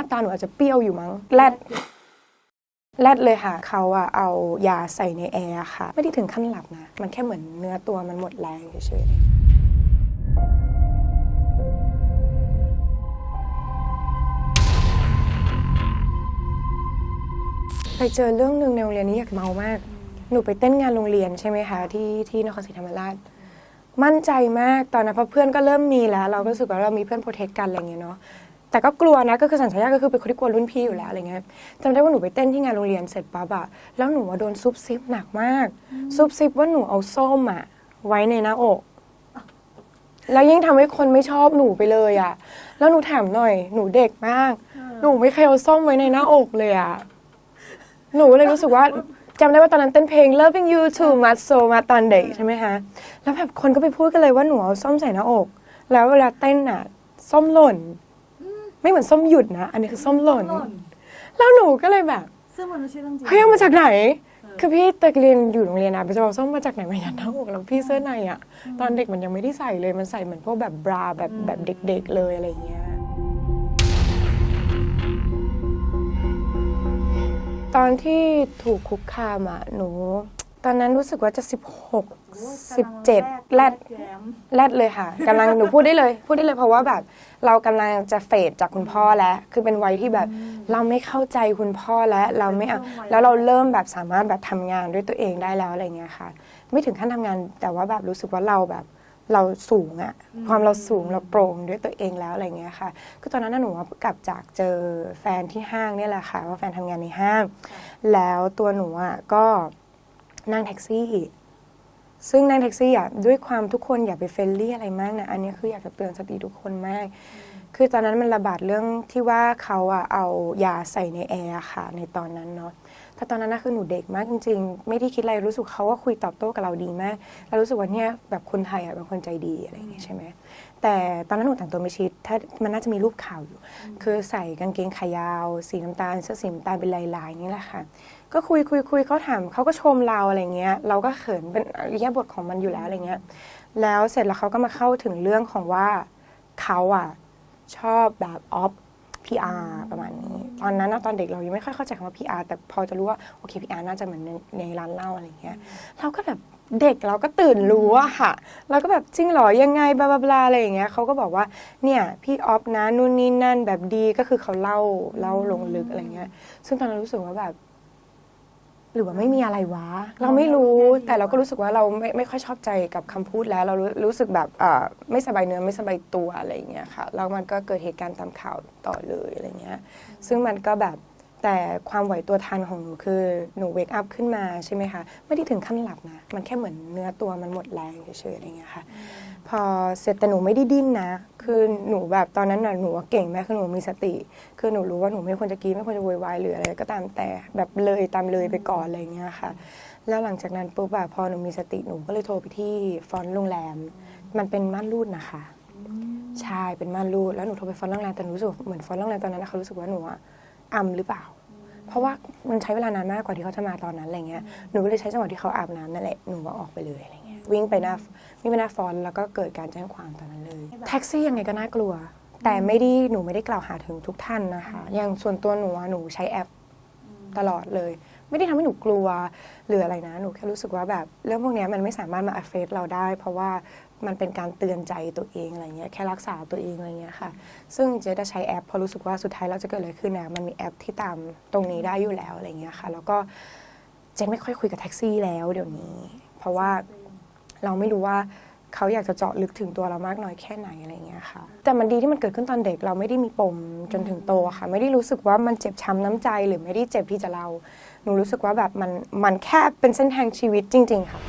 น้าตาหนูอาจจะเปรี้ยวอยู่มั้งแรดแรดเลยค่ะ เขาอะเอายาใส่ในแอร์ค่ะ ไม่ได้ถึงขั้นหลับนะ มันแค่เหมือนเนื้อตัวมันหมดแรงเฉยๆไปเจอเรื่องหนึ่งในโรงเรียนนี้อยากเมามาก หนูไปเต้นงานโรงเรียนใช่ไหมคะที่ที่นครศรีธรรมราช มั่นใจมากตอนนั้นเพราะเพื่อนก็เริ่มมีแล้ว เราก็รู้สึกว่าเรามีเพื่อนโปรเทคกันอะไรเงี้ยเนาะ แต่ก็กลัวนะก็คือสัญชาตญาณก็คือเป็นคนที่กลัวรุ่นพี่อยู่แล้วอะไรเงี้ยจำได้ว่าหนูไปเต้นที่งานโรงเรียนเสร็จปั๊บอะแล้วหนูว่าโดนซุบซิบหนักมาก ซุบซิบว่าหนูเอาส้มอะไว้ในหน้าอก แล้วยิ่งทำให้คนไม่ชอบหนูไปเลยอะแล้วหนูถามหน่อยหนูเด็กมาก หนูไม่เคยเอาส้มไว้ในหน้าอกเลยอะหนูเลยรู้สึกว่าจำได้ว่าตอนนั้นเต้นเพลง Loving You Too Much So มาตอนเด็กใช่ไหมคะ แล้วแบบคนก็ไปพูดกันเลยว่าหนูเอาส้มใส่หน้าอก แล้วเวลาเต้นอะส้มหล่น ไม่เหมือนส้มหยุดนะ อันนี้คือส้มหล่นหล่น แล้วหนูก็เลยแบบซึ่งมันไม่ใช่เรื่องจริง เฮ้ยเอามาจากไหน คือพี่แต่เรียนอยู่โรงเรียนอะไปจะเอาส้มมาจากไหนมายัดหน้าอกแล้วพี่เสื้อในอะตอนเด็กมันยังไม่ได้ใส่เลยมันใส่เหมือนพวกแบบบราแบบแบบเด็ก ๆเลยอะไรอย่างเงี้ย ตอนที่ถูกคุกคามอะหนู ตอนนั้นรู้สึกว่าจะ 16 17 แรดแย้มแรดเลยค่ะกำลังหนูพูดได้เลย พูดได้เลยเพราะว่าแบบเรากำลังจะเฟดจากคุณพ่อแล้ว คือเป็นวัยที่แบบเราไม่เข้าใจคุณพ่อแล้วเราไม่เอาแล้วเราเริ่มแบบสามารถแบบทำงานด้วยตัวเองได้แล้วอะไรเงี้ยค่ะ ไม่ถึงขั้นทำงานแต่ว่าแบบรู้สึกว่าเราแบบเราสูงอะความเราสูงเราโปร่งด้วยตัวเองแล้วอะไรเงี้ยค่ะ คือตอนนั้นน่ะหนูว่ากลับจากเจอแฟนที่ห้างเนี่ยแหละค่ะว่าแฟนทำงานในห้าง แล้วตัวหนูอะก็ นั่งแท็กซี่ ซึ่งนั่งแท็กซี่อะด้วยความทุกคนอย่าไปเฟรนลี่อะไรมากนะ อันนี้คืออยากจะเตือนสติทุกคนมากคือตอนนั้นมันระบาดเรื่องที่ว่าเขาอะเอายาใส่ในแอร์ค่ะ ในตอนนั้นเนาะแต่ตอนนั้นนะคือหนูเด็กมากจริง ๆ ไม่ได้คิดอะไรรู้สึกเขาว่าคุยตอบโต้กับเราดีมากแล้วรู้สึกว่าเนี่ยแบบคนไทยอะเป็นคนใจดีอะไรอย่างเงี้ยใช่ไหมแต่ตอนนั้นหนูแต่งตัวไม่ชิดถ้ามันน่าจะมีรูปข่าวอยู่ คือใส่กางเกงขายาว สีน้ำตาลเสื้อสีน้ำตาลเป็นลายๆนี่แหละค่ะก็คุยคุยคุยเขาถามเขาก็ชมเราอะไรเงี้ย เราก็เขินเป็นอริยบทของมันอยู่แล้วอะไรเงี้ย แล้วเสร็จแล้วเขาก็มาเข้าถึงเรื่องของว่าเขาอะ ชอบแบบออฟ PR ประมาณนี้ ตอนนั้นนะตอนเด็กเรายังไม่ค่อยเข้าใจคำว่า PR แต่พอจะรู้ว่าโอเค PR น่าจะเหมือนในในร้านเหล้าอะไรเงี้ยเราก็แบบเด็กเราก็ตื่นรู้อะค่ะเราก็แบบจริงเหรอยังไงบลาบลาบลาอะไรอย่างเงี้ยเขาก็บอกว่าเนี่ยพี่ออฟนะนู่นนี่นั่นแบบดีก็คือเขาเล่าเล่าลงลึกอะไรเงี้ย ซึ่งตอนนั้นรู้สึกว่าแบบ หรือว่าไม่มีอะไรวะ เราไม่รู้แต่เราก็รู้สึกว่าเราไม่ไม่ค่อยชอบใจกับคำพูดแล้ว เรารู้รู้สึกแบบเอ่อไม่สบายเนื้อไม่สบายตัวอะไรอย่างเงี้ยค่ะแล้วมันก็เกิดเหตุการณ์ตามข่าวต่อเลยอะไรเงี้ยซึ่งมันก็แบบ แต่ความไหวตัวทันของหนูคือหนูเวกอัพขึ้นมาใช่ไหมคะ ไม่ได้ถึงขั้นหลับนะ มันแค่เหมือนเนื้อตัวมันหมดแรงเฉยๆอะไรเงี้ยค่ะ พอเสร็จแต่หนูไม่ได้ดิ้นนะ คือหนูแบบตอนนั้นน่ะหนูว่าเก่งแม่คือหนูมีสติ คือหนูรู้ว่าหนูไม่ควรจะกรีดไม่ควรจะโวยวายหรืออะไรก็ตามแต่แบบเลยตามเลยไปก่อนอะไรเงี้ยค่ะ แล้วหลังจากนั้นปุ๊บแบบพอหนูมีสติหนูก็เลยโทรไปที่ฟรอนต์โรงแรม มันเป็นม่านรูดนะคะใช่เป็นม่านรูดแล้วหนูโทรไปฟรอนต์โรงแรมแต่หนูรู้สึกเหมือนฟรอนต์โรงแรมตอนนั้นนะเขารู้สึกว่าหนูอะ อัมหรือเปล่า เพราะว่ามันใช้เวลานานมากกว่าที่เขาจะมาตอนนั้นอะไรเงี้ยหนูก็เลยใช้จังหวะที่เขาอาบน้ำนั่นแหละหนูก็ออกไปเลยอะไรเงี้ยวิ่งไปหน้าวิ่งไปหน้าฟอนต์แล้วก็เกิดการแจ้งความตอนนั้นเลยแท็กซี่ยังไงก็น่ากลัว แต่ไม่ได้หนูไม่ได้กล่าวหาถึงทุกท่านนะคะอย่างส่วนตัวหนูอะหนูใช้แอปตลอดเลย ไม่ได้ทำให้หนูกลัวหรืออะไรนะ หนูแค่รู้สึกว่าแบบเรื่องพวกนี้มันไม่สามารถมา affect เราได้ เพราะว่ามันเป็นการเตือนใจตัวเองอะไรเงี้ยแค่รักษาตัวเองอะไรเงี้ยค่ะ ซึ่งเจ๊จะใช้แอปพราะรู้สึกว่าสุดท้ายเราจะเกิดอะไรขึ้นนะมันมีแอปที่ตามตรงนี้ได้อยู่แล้วอะไรเงี้ยค่ะ แล้วก็เจ๊ไม่ค่อยคุยกับแท็กซี่แล้วเดี๋ยวนี้ เพราะว่าเราไม่รู้ว่า เขาอยากจะเจาะลึกถึงตัวเรามากน้อยแค่ไหนอะไรเงี้ยค่ะ แต่มันดีที่มันเกิดขึ้นตอนเด็กเราไม่ได้มีปมจนถึงโตค่ะ ไม่ได้รู้สึกว่ามันเจ็บช้ำน้ำใจหรือไม่ได้เจ็บที่จะเรา หนูรู้สึกว่าแบบมันมันแค่เป็นเส้นทางชีวิตจริง ๆ ค่ะ